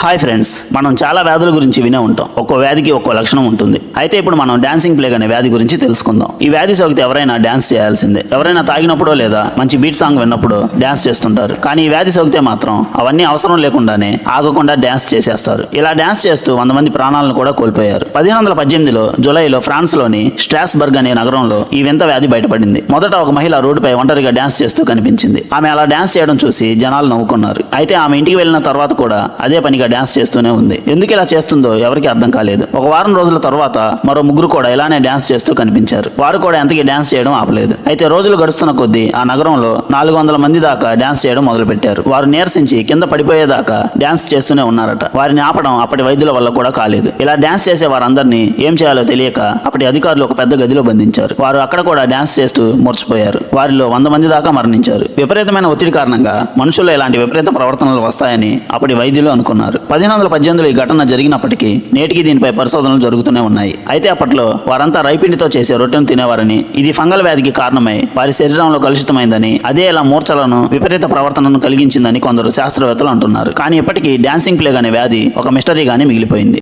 Hi friends మనం చాలా వ్యాధుల గురించి వినే ఉంటాం. ఒక్కో వ్యాధికి ఒక్కో లక్షణం ఉంటుంది. అయితే ఇప్పుడు మనం డాన్సింగ్ ప్లేగ్ అనే వ్యాధి గురించి తెలుసుకుందాం. ఈ వ్యాధి సోకితే ఎవరైనా డాన్స్ చేయాల్సిందే. ఎవరైనా తాగినప్పుడో లేదా మంచి బీట్ సాంగ్ విన్నప్పుడు డాన్స్ చేస్తుంటారు. కానీ ఈ వ్యాధి సోకితే మాత్రం అవన్నీ అవసరం లేకుండానే ఆగకుండా డాన్స్ చేసేస్తారు. ఇలా డాన్స్ చేస్తూ వంద మంది ప్రాణాలను కూడా కోల్పోయారు. పదిహేను వందల పద్దెనిమిదిలో జులైలో ఫ్రాన్స్లోని స్ట్రాస్బర్గ్ అనే నగరంలో ఈ వింత వ్యాధి బయటపడింది. మొదట ఒక మహిళ రోడ్డుపై ఒంటరిగా డాన్స్ చేస్తూ కనిపించింది. ఆమె అలా డాన్స్ చేయడం చూసి జనాలు నవ్వుకున్నారు. అయితే ఆమె ఇంటికి వెళ్ళిన తర్వాత కూడా అదే పనిగా డాన్స్ చేస్తూనే ఉంది. ఎందుకు ఇలా చేస్తుందో ఎవరికి అర్థం కాలేదు. ఒక వారం రోజుల తర్వాత మరో ముగ్గురు కూడా ఇలానే డ్యాన్స్ చేస్తూ కనిపించారు. వారు కూడా ఎంతకీ డ్యాన్స్ చేయడం ఆపలేదు. అయితే రోజులు గడుస్తున్న కొద్దీ ఆ నగరంలో నాలుగు వందల మంది దాకా డ్యాన్స్ చేయడం మొదలుపెట్టారు. వారు నీరసించి కింద పడిపోయేదాకా డ్యాన్స్ చేస్తూనే ఉన్నారట. వారిని ఆపడం అప్పటి వైద్యుల వల్ల కూడా కాలేదు. ఇలా డ్యాన్స్ చేసే వారందరినీ ఏం చేయాలో తెలియక అప్పటి అధికారులు ఒక పెద్ద గదిలో బంధించారు. వారు అక్కడ కూడా డ్యాన్స్ చేస్తూ మూర్చిపోయారు వారిలో వంద మంది దాకా మరణించారు. విపరీతమైన ఒత్తిడి కారణంగా మనుషుల్లో ఇలాంటి విపరీత ప్రవర్తనలు వస్తాయని అప్పటి వైద్యులు అనుకున్నారు. పదిహేను వందల పద్దెనిమిదిలో ఈ ఘటన జరిగినప్పటికీ నేటికి దీనిపై పరిశోధనలు జరుగుతూనే ఉన్నాయి. అయితే అప్పట్లో వారంతా రైపిండితో చేసే రొట్టెను తినేవారని ఇది ఫంగల్ వ్యాధికి కారణమై వారి శరీరంలో కలుషితమైందని అదే ఇలా మూర్ఛలను విపరీత ప్రవర్తనను కలిగించిందని కొందరు శాస్త్రవేత్తలు అంటున్నారు. కానీ ఇప్పటికీ డాన్సింగ్ ప్లేగ్ అనే వ్యాధి ఒక మిస్టరీగానే మిగిలిపోయింది.